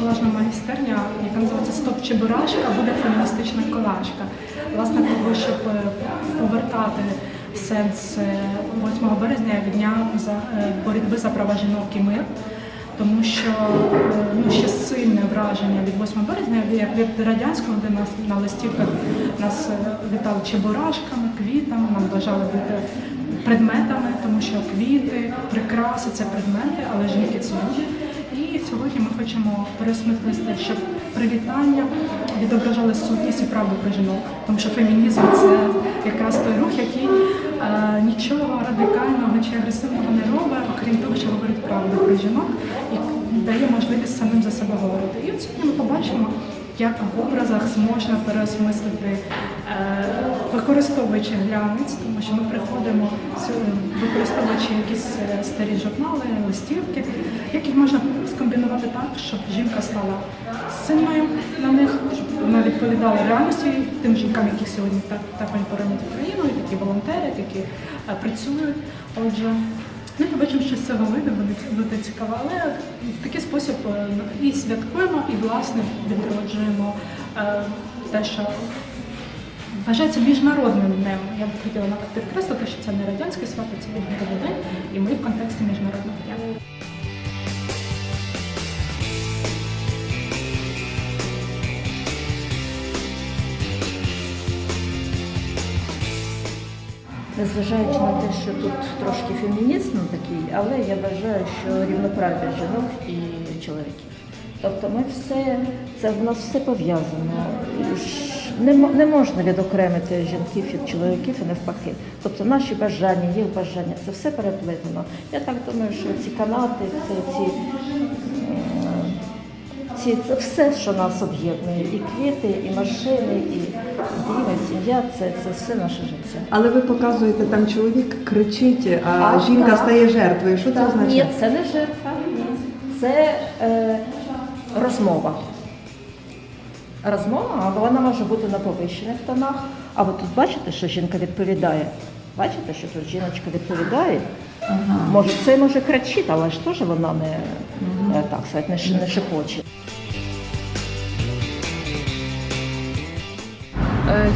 майстерня, яка називається Стоп Чебурашка, буде феміністична колажка. Власне, того, щоб е, повертати сенс е, 8 березня як дня за е, боротьби за права жінок і мир. Тому що е, ну, ще сильне враження від 8 березня, як від радянського, де нас на листівках нас е, вітали чебурашками, квітами, нам бажали бути предметами, тому що квіти, прикраси це предмети, але жінки це люди. Сьогодні ми хочемо пересмислити, щоб привітання відображали сутність і правду про жінок. Тому що фемінізм це якраз той рух, який е, нічого радикального чи агресивного не робить, окрім того, що говорить правду про жінок і дає можливість самим за себе говорити. І от сьогодні ми побачимо, як в образах можна переосмислити, е, використовуючи глянець, тому що ми приходимо використовуючи якісь е, старі журнали, листівки, як їх можна скомбінувати так, щоб жінка стала сильною на них, щоб вона відповідала реальності тим жінкам, які сьогодні так, так боронять Україну, які волонтерять, які е, працюють. Отже, ми побачимо, що з цього вийде, буде, цікаво, але в такий спосіб е, і святкуємо, і власне відроджуємо е, те, що вважається міжнародним днем. Я б хотіла навіть підкреслити, що це не радянське свято, це міжнародний день, і ми в контексті міжнародного дня. Незважаючи на те, що тут трошки фемінізм такий, але я вважаю, що рівноправ'я жінок і чоловіків. Тобто ми все, це в нас все пов'язано. Не, не можна відокремити жінків від чоловіків і навпаки. Тобто наші бажання, їх бажання, це все переплетено. Я так думаю, що ці канати, це ці, ці це все, що нас об'єднує, і квіти, і машини, і дім, і сім'я, це, це все наше життя. Але ви показуєте, там чоловік кричить, а, А, жінка так. стає жертвою. Що це означає? Ні, це не жертва, це е, розмова. Розмова, або вона може бути на повищених тонах. А ви тут бачите, що жінка відповідає? Бачите, що тут жіночка відповідає? Може, це може кричить, але ж теж вона не е, так сказати, не, не шепоче.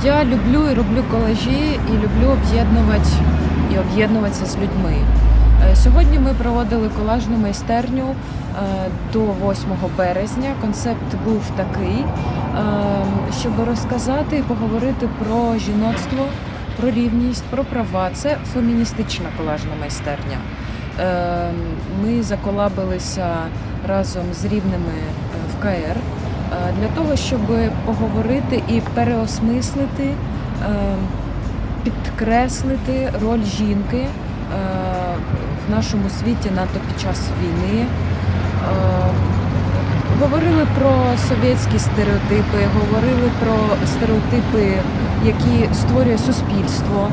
Я люблю і роблю колажі, і люблю об'єднувати і об'єднуватися з людьми. Е, Сьогодні ми проводили колажну майстерню е, до 8 березня. Концепт був такий, е, щоб розказати і поговорити про жіноцтво, про рівність, про права. Це феміністична колажна майстерня. Е, Ми заколабилися разом з рівними е, в КР е, для того, щоб поговорити і переосмислити, е, підкреслити роль жінки е, в нашому світі НАТО під час війни. Е, Говорили про совєтські стереотипи, говорили про стереотипи, які створює суспільство.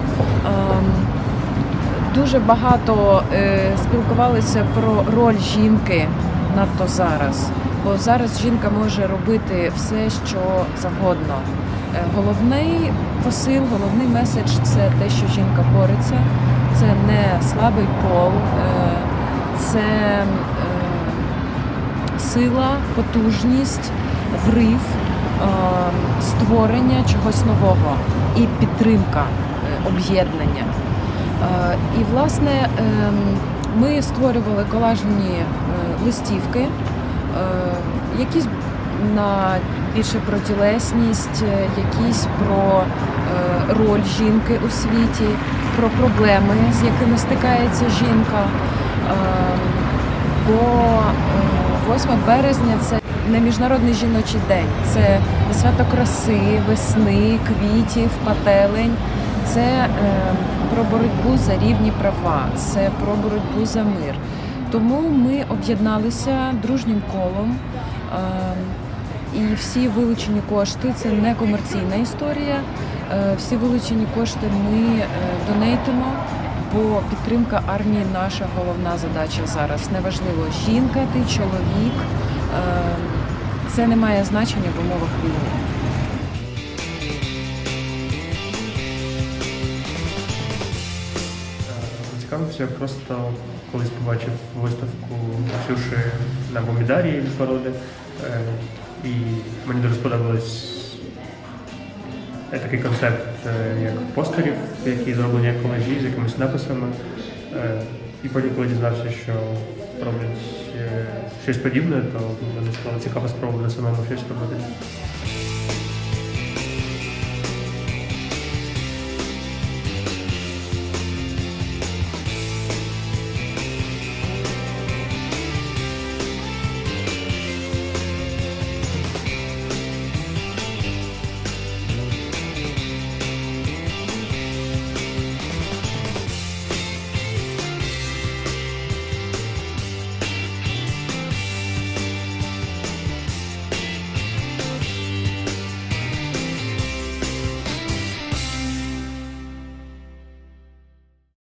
Дуже багато е, спілкувалися про роль жінки надто зараз, бо зараз жінка може робити все, що завгодно. Е, Головний посил, головний меседж це те, що жінка бореться. Це не слабий пол, е, це е, сила, потужність, врив, створення чогось нового і підтримка, об'єднання. І власне ем, ми створювали колажні листівки, якісь на більше про тілесність, е, якісь про е, роль жінки у світі, про проблеми, з якими стикається жінка. Е, Бо е, 8 березня це не міжнародний жіночий день, це свято краси, весни, квітів, пателень. Це е, про боротьбу за рівні права, це про боротьбу за мир. Тому ми об'єдналися дружнім колом. Е, і всі вилучені кошти це не комерційна історія. Е, Всі вилучені кошти ми е, донейтимо, бо підтримка армії наша головна задача зараз. Неважливо, жінка ти, чоловік. е, Це не має значення в умовах війни. Цікавився, просто колись побачив виставку Ксюші на Бомідарії від породи. Е, І мені дуже сподобалось е, такий концепт, е, як постерів, які зроблені як колажі з якимись написами. І потім, коли дізнався, що роблять щось подібне, то мені стало цікаво спробувати самому щось робити.